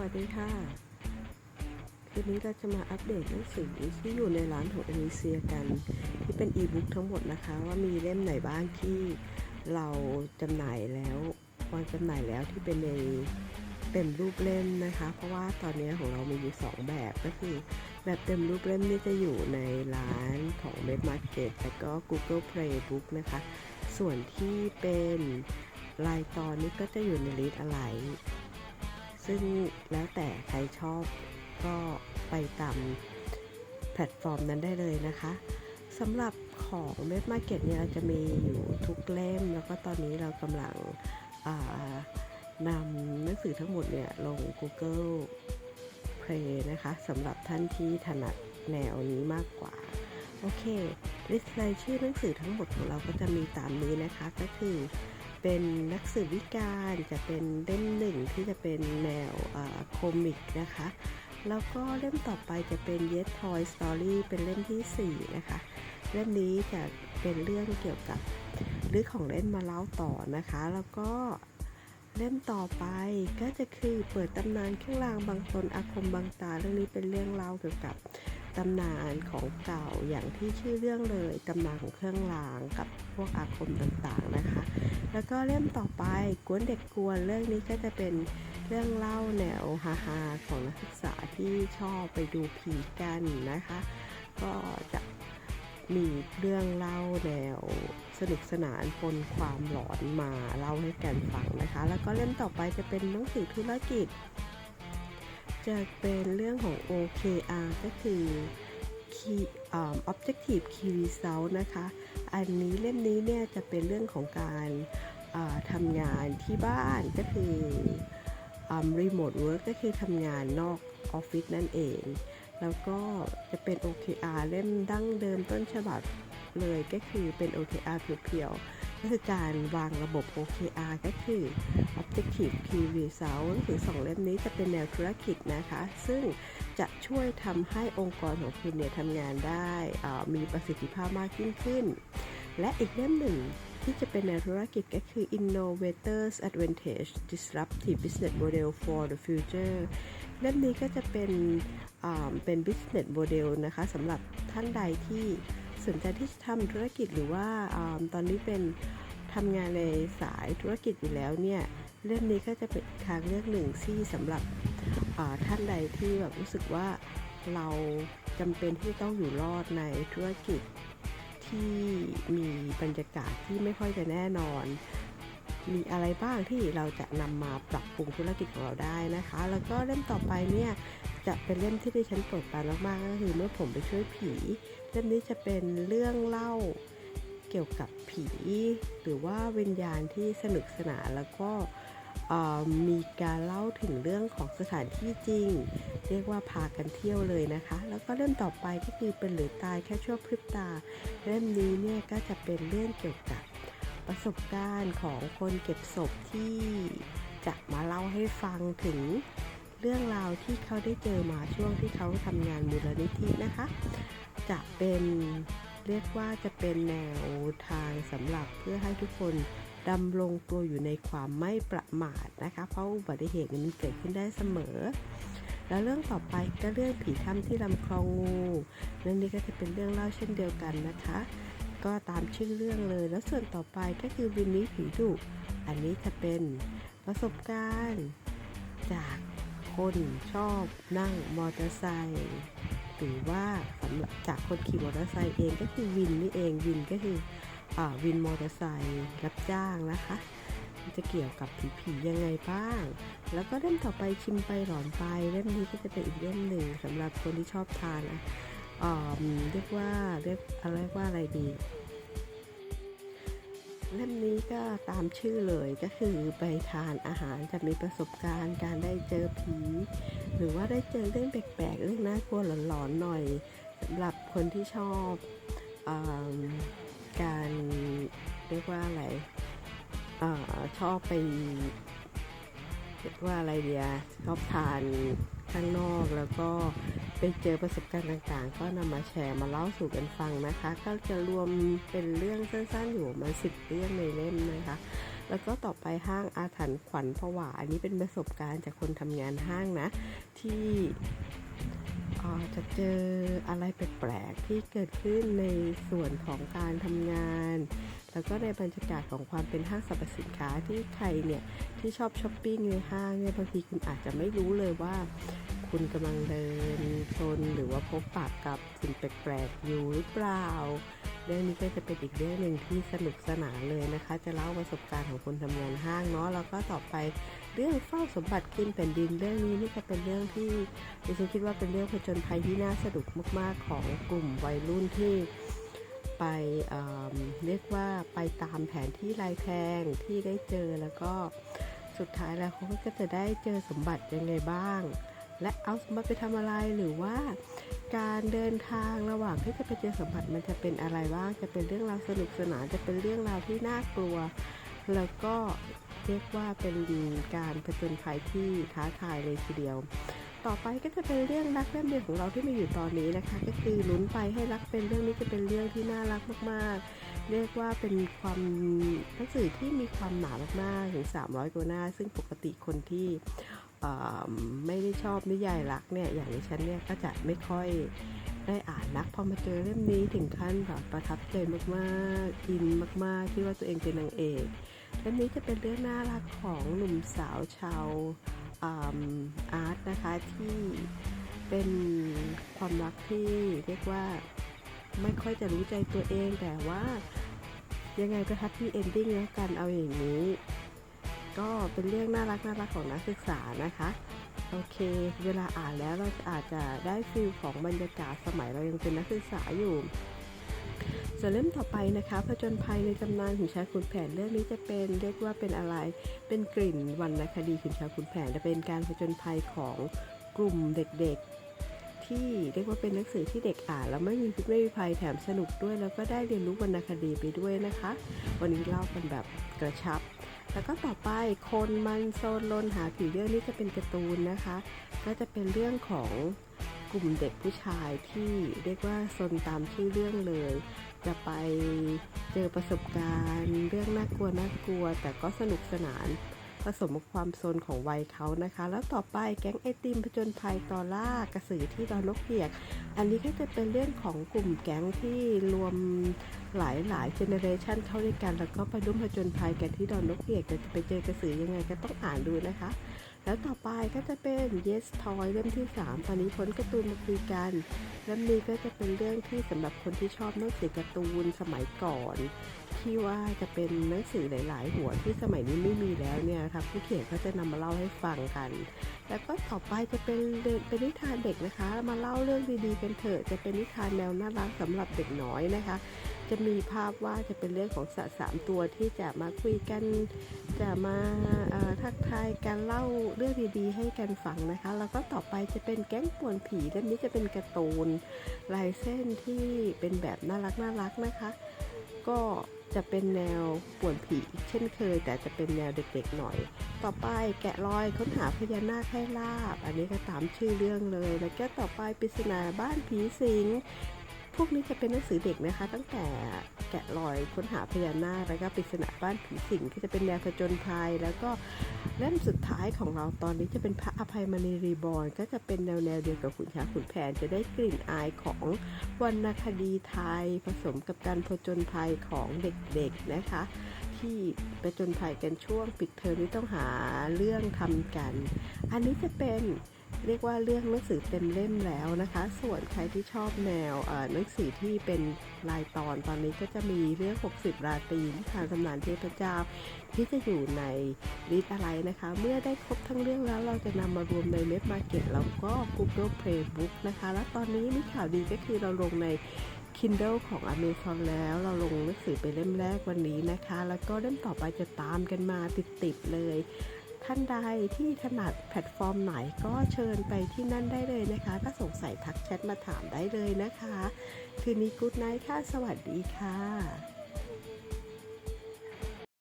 วัสดีค่ะ คืนนี้เราจะมาอัปเดตหนังสือที่อยู่ในร้านของเอลิเซียกัน ที่เป็นอีบุ๊กทั้งหมดนะคะ ว่ามีเล่มไหนบ้างที่เราจำหน่ายแล้ววางจำหน่ายแล้วที่เป็นในเต็มรูปเล่มนะคะ เพราะว่าตอนนี้ของเรามีอยู่สองแบบก็คือ แบบเต็มรูปเล่มนี่จะอยู่ในร้านของ Red Market แล้วก็ Google Play Book นะคะ ส่วนที่เป็นรายตอนนี้ก็จะอยู่ในลิสต์อะไร ซึ่งแล้วแต่ใครชอบก็ไปตามแพลตฟอร์มนั้นได้เลยนะคะสำหรับของเ e ดมาร์เก็ตเนี่ยเราจะมีอยู่ทุกเล่ม แล้วก็ตอนนี้เรากำลังนำหนังสือทั้งหมดเนี่ยลง Google Play นะคะสำหรับท่านที่ถนัดแนวนี้มากกว่า โอเคลิสต์รายชื่อหนังสือทั้งหมดของเราก็จะมีตามนี้นะคะก็คือ เป็นนักสืบวิการจะเป็นเล่มหนึ่งที่จะเป็นแนวโคมิกนะคะ แล้วก็เล่มต่อไปจะเป็น Yes Toy Story เป็นเล่มทีสี่4 นะคะ เล่มนี้จะเป็นเรื่องเกี่ยวกับหรือของเล่นมาเล่าต่อนะคะ แล้วก็เล่มต่อไปก็จะคือเปิดตำนานเครื่องรางบางตนอาคมบางตาเรื่องนี้เป็นเรื่องเล่าเกี่ยวกับตำนานของเก่าอย่างที่ชื่อเรื่องเลยตำนานของเครื่องรางกับพวกอาคมต่างๆนะคะ แล้วก็เล่มต่อไปกวนเด็กกวนเรื่องนี้ก็จะเป็นเรื่องเล่าแนวฮาๆของนักศึกษาที่ชอบไปดูผีกันนะคะ ก็จะมีเรื่องเล่าแนวสนุกสนานปนความหลอนมาเล่าให้กันฟังนะคะ แล้วก็เล่มต่อไปจะเป็นหนังสือธุรกิจ จะเป็นเรื่องของ OKR ก็คือ Key Objective Key Result นะคะ อันนี้เล่มนี้เนี่ยจะเป็นเรื่องของการทำงานที่บ้านก็คือ Remote Work ก็คือทำงานนอกออฟฟิศนั่นเอง แล้วก็จะเป็น OKR เล่มดั้งเดิมต้นฉบับเลยก็คือเป็น OKR เพียวๆก็คือการวางระบบ OKR ก็คือ Objective Key Result หนังสือสองเล่มนี้จะเป็นแนวธุรกิจนะคะ ซึ่ง จะช่วยทำให้องค์กรของคุณเนี่ยทำงานได้มีประสิทธิภาพมากยิ่งขึ้น และอีกเล่มหนึ่งที่จะเป็นแนธุรกิจก็คือ Innovators Advantage Disruptive Business Model for the Future เล่มนี้ก็จะเป็นเป็น business model นะคะสำหรับท่านใดที่สนใจที่จะทำธุรกิจหรือว่าอตอนนี้เป็นทำงานในสายธุรกิจอยู่แล้วเนี่ย เล่มนี้ก็จะเป็นทางเลือกหนึ่งที่สำหรับ ท่านใดที่แบบรู้สึกว่าเราจำเป็นที่ต้องอยู่รอดในธุรกิจที่มีบรรยากาศที่ไม่ค่อยจะแน่นอน มีอะไรบ้างที่เราจะนำมาปรับปรุงธุรกิจของเราได้นะคะ แล้วก็เล่มต่อไปเนี่ยจะเป็นเล่มที่ดิฉันโปรดปรานมากๆก็คือเมื่อผมไปช่วยผี เล่มนี้จะเป็นเรื่องเล่าเกี่ยวกับผี หรือว่าวิญญาณที่สนุกสนานแล้วก็ มีการเล่าถึงเรื่องของสถานที่จริง เรียกว่าพากันเที่ยวเลยนะคะ แล้วก็เล่มต่อไปก็คือเป็นหรือตายแค่ชั่วพริบตา เล่มนี้เนี่ยก็จะเป็นเรื่องเกี่ยวกับประสบการณ์ของคนเก็บศพที่จะมาเล่าให้ฟังถึงเรื่องราวที่เขาได้เจอมาช่วงที่เขาทำงานมูลนิธินะคะ จะเป็นเรียกว่าจะเป็นแนวทางสำหรับเพื่อให้ทุกคน ดำรงตัวอยู่ในความไม่ประมาทนะคะ เพราะอุบัติเหตุมันเกิดขึ้นได้เสมอ แล้วเรื่องต่อไปก็เรื่องผีถ้ำที่ลำคลองงูเรื่องนี้ก็จะเป็นเรื่องเล่าเช่นเดียวกันนะคะ ก็ตามชื่อเรื่องเลย แล้วส่วนต่อไปก็คือวินนี้ผีดุอันนี้จะเป็นประสบการณ์ จากคนชอบนั่งมอเตอร์ไซค์หรือว่าสำหรับจากคนขี่มอเตอร์ไซค์เองก็คือวินนี่เองวินก็คืออ วินมอเตอร์ไซค์รับจ้างนะคะจะเกี่ยวกับผีๆยังไงบ้าง แล้วก็เล่มต่อไปชิมไปหลอนไปเล่มนี้ก็จะเป็นอีกเล่มหนึ่งสำหรับคนที่ชอบทานอะเรียกว่าเรียกอะไรว่าอะไรดี เล่มนี้ก็ตามชื่อเลยก็คือไปทานอาหารจะมีประสบการณ์การได้เจอผี หรือว่าได้เจอเรื่องแปลกๆเรื่องน่ากลัวหลอนๆหน่อยสำหรับคนที่ชอบอ การเรียกว่าอะไรอชอบไปเรียกว่าอะไรเดียชอบทานข้างนอกแล้วก็ไปเจอประสบการณ์ต่างๆ ก็นำมาแชร์มาเล่าสู่กันฟังนะคะ ก็จะรวมเป็นเรื่องสั้นๆอยู่มาสิบเรื่องในเล่มนะคะ แล้วก็ต่อไปห้างอาถรรพ์ขวัญผวาอันนี้เป็นประสบการณ์จากคนทำงานห้างนะ ที่ จะเจออะไรแปลกๆที่เกิดขึ้นในส่วนของการทำงาน แล้วก็ในบรรยากาศของความเป็นห้างสรรพสินค้าที่ใครเนี่ยที่ชอบช้อปปิ้งในห้างเนี่ยบางทีคุณอาจจะไม่รู้เลยว่า คุณกำลังเดินชนหรือว่าพบปะกับสิ่งแปลกๆอยู่หรือเปล่า เรื่องนี้ก็จะเป็นอีกเรื่องหนึ่งที่สนุกสนานเลยนะคะ จะเล่าประสบการณ์ของคนทำงานห้างเนาะแล้วก็ต่อไปเรื่องเฝ้าสมบัติกินแผ่นดินเรื่องนี้นี่จะเป็นเรื่องที่ดิฉันคิดว่าเป็นเรื่องผจญภัยที่น่าสนุกมาก ๆ ของกลุ่มวัยรุ่นที่ไปเเรียกว่าไปตามแผนที่ลายแทงที่ได้เจอแล้วก็สุดท้ายแล้วเขาก็จะได้เจอสมบัติยังไงบ้าง และเอาสมบัติไปทำอะไรหรือว่า การเดินทางระหว่างที่จะไปเจอสมบัติมันจะเป็นอะไรบ้างจะเป็นเรื่องราวสนุกสนานจะเป็นเรื่องราวที่น่ากลัว แล้วก็เรียกว่าเป็นการผจญภัยที่ท้าทายเลยทีเดียว ต่อไปก็จะเป็นเรื่องรักเล่มเดียวของเราที่มีอยู่ตอนนี้นะคะ ก็คือลุ้นไปให้รักเป็นเรื่องนี้จะเป็นเรื่องที่น่ารักมากๆ เรียกว่าเป็นความหนังสือที่มีความหนามากๆถึง 300กว่าหน้า ซึ่งปกติคนที่ ไม่ได้ชอบนิยายรักเนี่ยอย่างดิฉันเนี่ยก็จะไม่ค่อยได้อ่านนักพอมาเจอเล่มนี้ถึงขั้นแบบประทับใจมากๆอินมากๆ ที่ว่าตัวเองเป็นนางเอกเล่มนี้จะเป็นเรื่องน่ารักของหนุ่มสาวชาวอาร์ตนะคะที่เป็นความรักที่เรียกว่าไม่ค่อยจะรู้ใจตัวเองแต่ว่ายังไงก็แฮปปี้เอนดิ้งแล้วกันเอาอย่างนี้ ก็เป็นเรื่องน่ารักน่ารักของนักศึกษานะคะโอเค เวลาอ่านแล้วเราอาจจะได้ฟิลของบรรยากาศสมัยเรายังเป็นนักศึกษาอยู่ส่วนเล่มต่อไปนะคะผจญภัยในตำนานขุนช้างขุนแผนเรื่องนี้จะเป็นเรียกว่าเป็นอะไร เป็นกลิ่นวรรณคดีขุนช้างขุนแผนจะเป็นการผจญภัยของกลุ่มเด็กๆ ที่เรียกว่าเป็นหนังสือที่เด็กอ่านแล้วไม่มีพิษไม่มีภัยแถมสนุกด้วย แล้วก็ได้เรียนรู้วรรณคดีไปด้วยนะคะ วันนี้เล่ากันแบบกระชับ แล้วก็ต่อไปคนมันโซนลนหาผีเรื่องนี้จะเป็นการ์ตูนนะคะ ก็จะเป็นเรื่องของกลุ่มเด็กผู้ชายที่เรียกว่าซนตามชื่อเรื่องเลย จะไปเจอประสบการณ์ เรื่องน่ากลัวน่ากลัว แต่ก็สนุกสนานผสมกับความโซนของวัยเขานะคะ แล้วต่อไปแก๊งไอติมผจญภัยตอล่ากระสือที่ดอนนกเพียก อันนี้ก็จะเป็นเรื่องของกลุ่มแก๊งที่รวมหลายหลายเจเนเรชันเข้าด้วยกัน แล้วก็ไปร่วมผจญภัยกันที่ดอนนกเอียกจะไปเจอกระสือยังไงก็ต้องอ่านดูนะคะ แล้วต่อไปก็จะเป็น Yes Toy เล่มที่ 3 ตอนนี้พ้นการ์ตูนมาคุยกันเล่มนี้ก็จะเป็นเรื่องที่สำหรับคนที่ชอบหนังสือการ์ตูนสมัยก่อน ที่ว่าจะเป็นหนังสือหลาย ๆ หัวที่สมัยนี้ไม่มีแล้วเนี่ยครับผู้เขียนก็จะนำมาเล่าให้ฟังกัน แล้วก็ต่อไปจะเป็นเรื่องเป็นนิทานเด็กนะคะ มาเล่าเรื่องดี ๆ กันเถอะจะเป็นนิทานแนวน่ารักสำหรับเด็กน้อยนะคะ จะมีภาพว่าจะเป็นเรื่องของสัตว์สามตัวที่จะมาคุยกัน จะมาทักทายกันเล่าเรื่องดีๆ ให้กันฟังนะคะ แล้วก็ต่อไปจะเป็นแก๊งป่วนผีเล่มนี้จะเป็นการ์ตูนลายเส้นที่เป็นแบบน่ารักน่ารักนะคะ ก็จะเป็นแนวป่วนผีเช่นเคย แต่จะเป็นแนวเด็กๆหน่อย ต่อไปแกะรอยค้นหาพญานาคให้ลาบ อันนี้ก็ตามชื่อเรื่องเลย แล้วก็ต่อไปปริศนาบ้านผีสิง พวกนี้จะเป็นหนังสือเด็กนะคะ ตั้งแต่แกะรอยค้นหาพญานาคแล้วก็ปริศนาบ้านผีสิงก็จะเป็นแนวผจญภัยแล้วก็เล่มสุดท้ายของเราตอนนี้จะเป็นพระอภัยมณีรีบอนก็จะเป็นแนวแนวเดียวกับขุนช้างขุนแผนจะได้กลิ่นอายของวรรณคดีไทย ผสมกับการผจญภัยของเด็กๆนะคะ ที่ผจญภัยกันช่วงปิดเทอมนี้ต้องหาเรื่องทำกัน อันนี้จะเป็น เรียกว่าเรื่องหนังสือเต็มเล่มแล้วนะคะ ส่วนใครที่ชอบแนวหนังสือที่เป็นรายตอนตอนนี้ก็จะมีเรื่อง 60 ราตรีนิทานตำนานเทพเจ้า ที่จะอยู่ในลิสต์อะไรนะคะ เมื่อได้ครบทั้งเรื่องแล้วเราจะนำมารวมในเว็บมาเก็ตแล้วก็ Google Playbook นะคะ และตอนนี้มีข่าวดีก็คือเราลงใน Kindle ของ Amazon แล้วเราลงหนังสือไปเล่มแรกวันนี้นะคะ แล้วก็เล่มต่อไปจะตามกันมาติดๆเลย ท่านใดที่ถนัดแพลตฟอร์มไหนก็เชิญไปที่นั่นได้เลยนะคะ ถ้าสงสัยทักแชทมาถามได้เลยนะคะ คืนนี้กู๊ดไนท์ค่ะ สวัสดีค่ะ